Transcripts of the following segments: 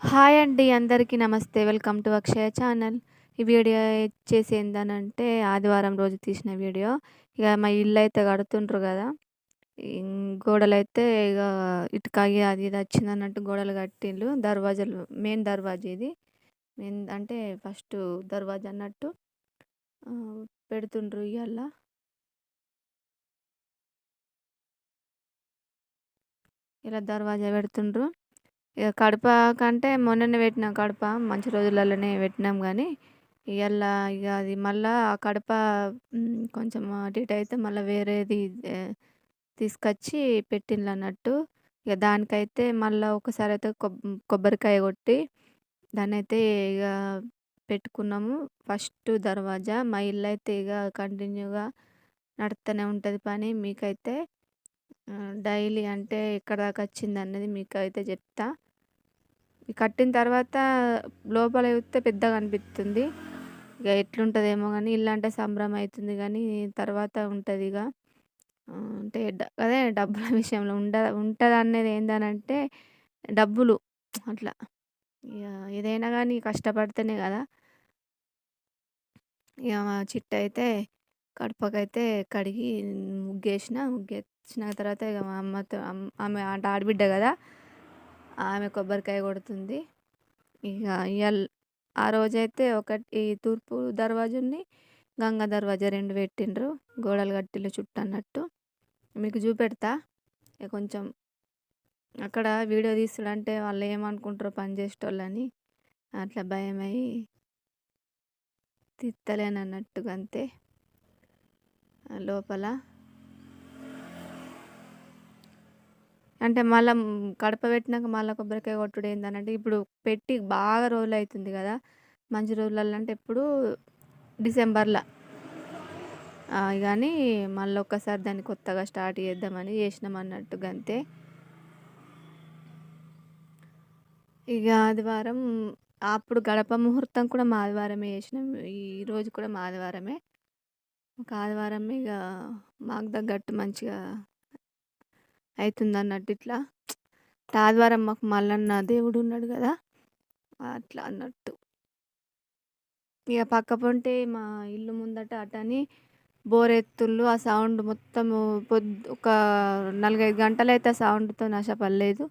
Hi అండి. అందరికీ నమస్తే. Welcome to Akshaya channel. ఈ వీడియో చేసి ఏందనంటే ఆదివారం రోజు తీసిన వీడియో. ఇక మా ఇల్లు అయితే కడుతుండ్రు కదా గోడలైతే ఇక ఇటుక అది ఇది వచ్చింది అన్నట్టు గోడలు కట్టిండ్రు దర్వాజాలు మెయిన్ దర్వాజా ఇది. మెయిన్ అంటే ఫస్ట్ దర్వాజా అన్నట్టు. పెడుతుండ్రు ఇవాళ ఇలా దర్వాజా పెడుతుండ్రు. ఇక కడప కంటే మొన్ననే పెట్టినాం కడప. మంచి రోజులలోనే పెట్టినాం కానీ ఇవాళ ఇక అది మళ్ళీ ఆ కడప కొంచెం అటు ఇటు అయితే మళ్ళీ వేరేది తీసుకొచ్చి పెట్టిండ్రు అన్నట్టు ఇక దానికైతే మళ్ళీ ఒకసారి అయితే కొబ్ కొబ్బరికాయ కొట్టి దాన్నైతే ఇక పెట్టుకున్నాము. ఫస్ట్ దర్వాజా. మా ఇల్లు అయితే ఇక కంటిన్యూగా నడుతూనే ఉంటుంది పని. మీకైతే డైలీ అంటే ఎక్కడి దాకా వచ్చింది అన్నది మీకైతే చెప్తా. కట్టిన తర్వాత లోపల చూస్తే పెద్దగా అనిపిస్తుంది. ఇక ఎట్లుంటుందేమో కానీ ఇల్లంటే సంబరం అవుతుంది కానీ తర్వాత ఉంటుంది ఇక అంటే అదే డబ్బుల విషయంలో ఉండ ఉంటుందనేది ఏంటనంటే డబ్బులు అట్లా. ఏదైనా కానీ కష్టపడితేనే కదా ఇక మా చిట్టయితే కడపకైతే కడిగి ముగ్గేసిన. ముగ్గేసిన తర్వాత ఇక మా అమ్మతో ఆమె ఆట ఆడబిడ్డ కదా ఆమె కొబ్బరికాయ కొడుతుంది. ఇక ఇయాల్ ఆ రోజైతే ఒకటి తూర్పు దర్వాజుని, గంగ దర్వాజా రెండు పెట్టిండ్రు. గోడలు కట్టిండ్లు చుట్టన్నట్టు. మీకు చూపెడతా. కొంచెం అక్కడ వీడియో తీసుడంటే వాళ్ళేమనుకుంటారో పని చేసేటోళ్ళని అట్లా భయమై తిత్తలేనన్నట్టుగా అంతే. లోపల అంటే మళ్ళా కడప పెట్టినాక మళ్ళా కొబ్బరికాయ కొట్టుడు ఏందనంటే ఇప్పుడు పెట్టి బాగా రోలవుతుంది కదా మంచి రోజులలో అంటే ఎప్పుడు డిసెంబర్లో కానీ మళ్ళీ ఒక్కసారి దాన్ని కొత్తగా స్టార్ట్ చేద్దామని చేసినాం అన్నట్టు గంతే. ఇక ఆదివారం అప్పుడు గడప ముహూర్తం కూడా మా ఆదివారమే చేసినాం. ఈరోజు కూడా మా ఆదివారమే. ఒక ఆదివారమే ఇక మాకు తగ్గట్టు మంచిగా అయితుందన్నట్టు ఇట్లా. ఆదివారం మాకు మల్లన్న దేవుడు ఉన్నాడు కదా అట్లా అన్నట్టు. ఇక పక్క పొంటి మా ఇల్లు ముందట అటని బోరెత్తుళ్ళు. ఆ సౌండ్ మొత్తము పొద్దు ఒక 4, 5 గంటలైతే ఆ సౌండ్‌తో నశ పడలేదు.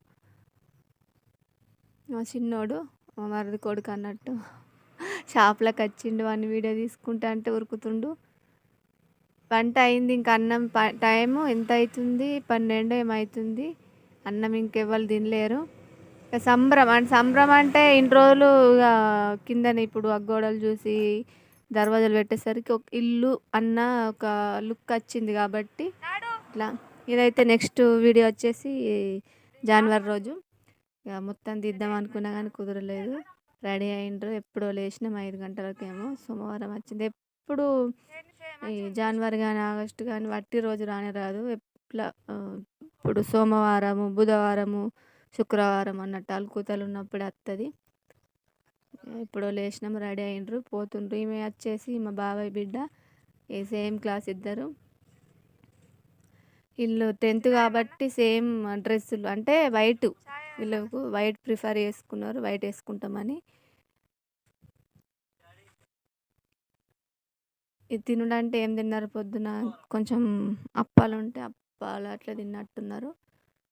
మా చిన్నోడు మా మరిది కొడుకు అన్నట్టు షాప్‌లోకొచ్చిండు. వాడిని వీడియో తీసుకుంటా అంటే ఉరుకుతుండు. వంట అయింది. ఇంక అన్నం ప టైము ఎంత అవుతుంది పన్నెండు ఏమవుతుంది అన్నం ఇంకెవ్వరు తినలేరు. ఇక సంబరం అంటే సంబరం అంటే ఇన్ని రోజులు కిందని ఇప్పుడు ఆ గోడలు చూసి దర్వాజాలు పెట్టేసరికి ఒక ఇల్లు అన్న ఒక లుక్ వచ్చింది కాబట్టి ఇట్లా. ఇదైతే నెక్స్ట్ వీడియో వచ్చేసి జనవరి రోజు. ఇక మొత్తం తీద్దాం అనుకున్నా కానీ కుదరలేదు. రెడీ అయిండ్రు. ఎప్పుడో లేచినాం ఐదు గంటలకేమో. సోమవారం వచ్చింది. ఎప్పుడు ఈ జనవరి గానీ, ఆగస్టు గానీ వట్టి రోజు రానే రాదు. ఆహ్, ఇప్పుడు సోమవారము, బుధవారము, శుక్రవారం అన్నట్టు అలుకుతలు ఉన్నప్పుడే వత్తది. ఎప్పుడో లేసినాం. రెడీ అయిండ్రు. పోతుండ్రు. ఈమె వచ్చేసి మా బాబాయ్ బిడ్డ. ఈ సేమ్ క్లాస్ ఇద్దరు. ఈళ్ళు 10థ్ కాబట్టి సేమ్ డ్రెస్సులు అంటే వైటు. వీళ్ళకు వైట్ ప్రిఫర్ చేసుకున్నారు. వైట్ ఏసుకుంటామని. ఇది తినుడంటే ఏం తిన్నారు పొద్దున కొంచెం అప్పాలు ఉంటే అప్పాలు అట్లా తిన్నట్టున్నారు.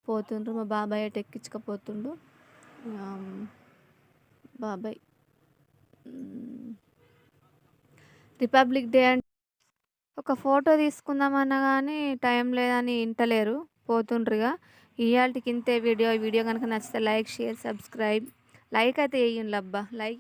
పోతుండ్రు. మా బాబాయ్ అటు ఎక్కించుకపోతుండు. బాబాయ్ రిపబ్లిక్ డే అంటే ఒక ఫోటో తీసుకుందామన్నా కానీ టైం లేదని ఇంటలేరు. పోతుండ్రుగా ఇవాళకి ఇంతే వీడియో. ఈ వీడియో కనుక నచ్చితే లైక్, షేర్, సబ్స్క్రైబ్. లైక్ అయితే ఎయ్యుండ్లబ్బా! లైక్